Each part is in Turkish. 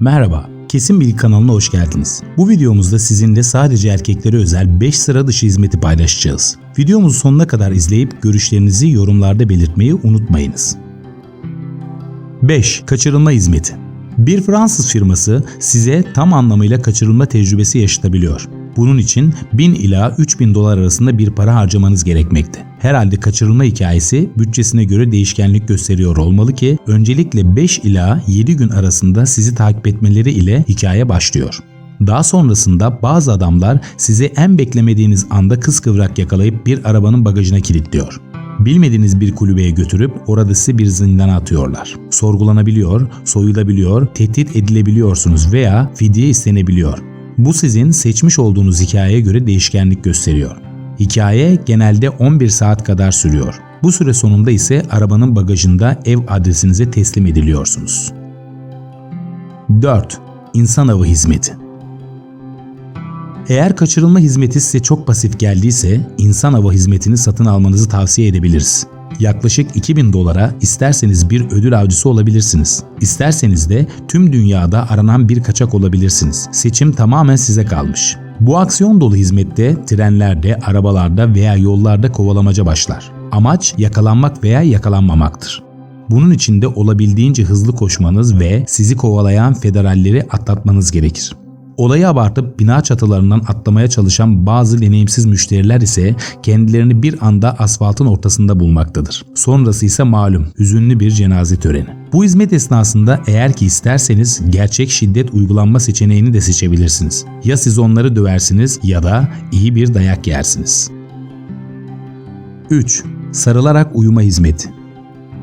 Merhaba, Kesin Bilgi kanalına hoş geldiniz. Bu videomuzda sizinle sadece erkeklere özel 5 sıra dışı hizmeti paylaşacağız. Videomuzu sonuna kadar izleyip görüşlerinizi yorumlarda belirtmeyi unutmayınız. 5. Kaçırılma hizmeti bir Fransız firması size tam anlamıyla kaçırılma tecrübesi yaşatabiliyor. Bunun için 1000 ila 3000 dolar arasında bir para harcamanız gerekmekte. Herhalde kaçırılma hikayesi bütçesine göre değişkenlik gösteriyor olmalı ki öncelikle 5 ila 7 gün arasında sizi takip etmeleri ile hikaye başlıyor. Daha sonrasında bazı adamlar sizi en beklemediğiniz anda kıskıvrak yakalayıp bir arabanın bagajına kilitliyor. Bilmediğiniz bir kulübeye götürüp orada sizi bir zindana atıyorlar. Sorgulanabiliyor, soyulabiliyor, tehdit edilebiliyorsunuz veya fidye istenebiliyor. Bu sizin seçmiş olduğunuz hikayeye göre değişkenlik gösteriyor. Hikaye genelde 11 saat kadar sürüyor. Bu süre sonunda ise arabanın bagajında ev adresinize teslim ediliyorsunuz. 4. İnsan avı hizmeti eğer kaçırılma hizmeti size çok pasif geldiyse insan hava hizmetini satın almanızı tavsiye edebiliriz. Yaklaşık 2000 dolara isterseniz bir ödül avcısı olabilirsiniz. İsterseniz de tüm dünyada aranan bir kaçak olabilirsiniz. Seçim tamamen size kalmış. Bu aksiyon dolu hizmette trenlerde, arabalarda veya yollarda kovalamaca başlar. Amaç yakalanmak veya yakalanmamaktır. Bunun için de olabildiğince hızlı koşmanız ve sizi kovalayan federalleri atlatmanız gerekir. Olayı abartıp bina çatılarından atlamaya çalışan bazı deneyimsiz müşteriler ise kendilerini bir anda asfaltın ortasında bulmaktadır. Sonrası ise malum hüzünlü bir cenaze töreni. Bu hizmet esnasında eğer ki isterseniz gerçek şiddet uygulanma seçeneğini de seçebilirsiniz. Ya siz onları döversiniz ya da iyi bir dayak yersiniz. 3. Sarılarak uyuma hizmeti.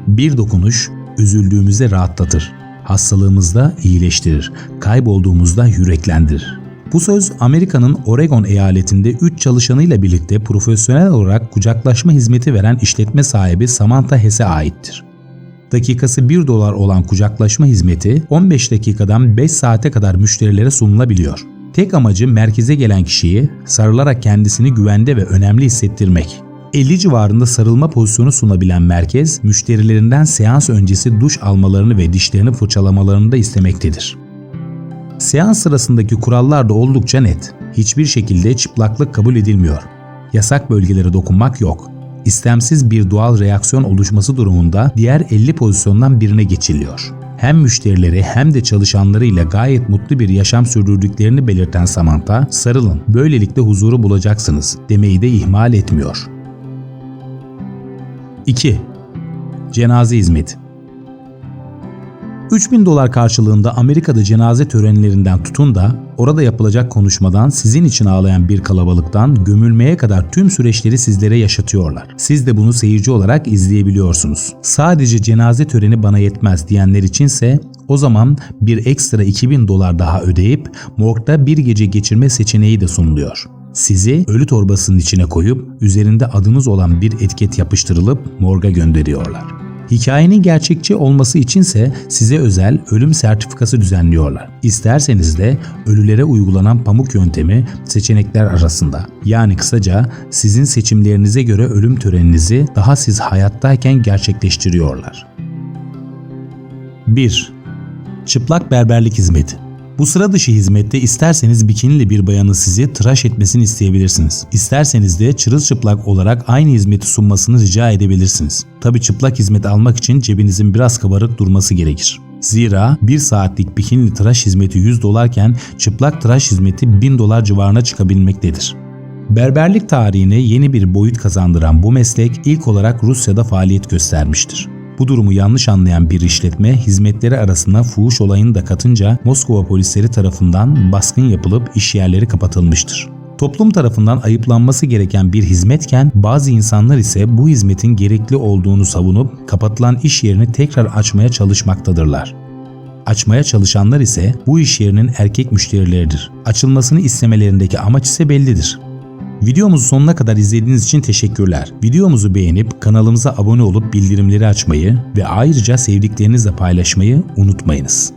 Bir dokunuş üzüldüğümüzde rahatlatır hastalığımızda iyileştirir, kaybolduğumuzda yüreklendirir. Bu söz Amerika'nın Oregon eyaletinde 3 çalışanıyla birlikte profesyonel olarak kucaklaşma hizmeti veren işletme sahibi Samantha Hess'e aittir. Dakikası 1 dolar olan kucaklaşma hizmeti 15 dakikadan 5 saate kadar müşterilere sunulabiliyor. Tek amacı merkeze gelen kişiyi sarılarak kendisini güvende ve önemli hissettirmek. 50 civarında sarılma pozisyonu sunabilen merkez, müşterilerinden seans öncesi duş almalarını ve dişlerini fırçalamalarını da istemektedir. Seans sırasındaki kurallar da oldukça net. Hiçbir şekilde çıplaklık kabul edilmiyor. Yasak bölgelere dokunmak yok. İstemsiz bir doğal reaksiyon oluşması durumunda diğer 50 pozisyondan birine geçiliyor. Hem müşterileri hem de çalışanlarıyla gayet mutlu bir yaşam sürdürdüklerini belirten Samantha, sarılın, böylelikle huzuru bulacaksınız demeyi de ihmal etmiyor. 2. Cenaze hizmeti 3000 dolar karşılığında Amerika'da cenaze törenlerinden tutun da orada yapılacak konuşmadan sizin için ağlayan bir kalabalıktan gömülmeye kadar tüm süreçleri sizlere yaşatıyorlar. Siz de bunu seyirci olarak izleyebiliyorsunuz. Sadece cenaze töreni bana yetmez diyenler içinse o zaman bir ekstra 2000 dolar daha ödeyip morgda bir gece geçirme seçeneği de sunuluyor. Sizi ölü torbasının içine koyup üzerinde adınız olan bir etiket yapıştırılıp morga gönderiyorlar. Hikayenin gerçekçi olması içinse size özel ölüm sertifikası düzenliyorlar. İsterseniz de ölülere uygulanan pamuk yöntemi seçenekler arasında. Yani kısaca sizin seçimlerinize göre ölüm töreninizi daha siz hayattayken gerçekleştiriyorlar. 1. Çıplak berberlik hizmeti bu sıra dışı hizmette isterseniz bikinili bir bayanı sizi tıraş etmesini isteyebilirsiniz. İsterseniz de çırılçıplak olarak aynı hizmeti sunmasını rica edebilirsiniz. Tabi çıplak hizmet almak için cebinizin biraz kabarık durması gerekir. Zira 1 saatlik bikinili tıraş hizmeti 100 dolarken çıplak tıraş hizmeti 1000 dolar civarına çıkabilmektedir. Berberlik tarihine yeni bir boyut kazandıran bu meslek ilk olarak Rusya'da faaliyet göstermiştir. Bu durumu yanlış anlayan bir işletme hizmetleri arasına fuhuş olayını da katınca Moskova polisleri tarafından baskın yapılıp iş yerleri kapatılmıştır. Toplum tarafından ayıplanması gereken bir hizmetken bazı insanlar ise bu hizmetin gerekli olduğunu savunup kapatılan iş yerini tekrar açmaya çalışmaktadırlar. Açmaya çalışanlar ise bu iş yerinin erkek müşterileridir. Açılmasını istemelerindeki amaç ise bellidir. Videomuzu sonuna kadar izlediğiniz için teşekkürler. Videomuzu beğenip kanalımıza abone olup bildirimleri açmayı ve ayrıca sevdiklerinizle paylaşmayı unutmayınız.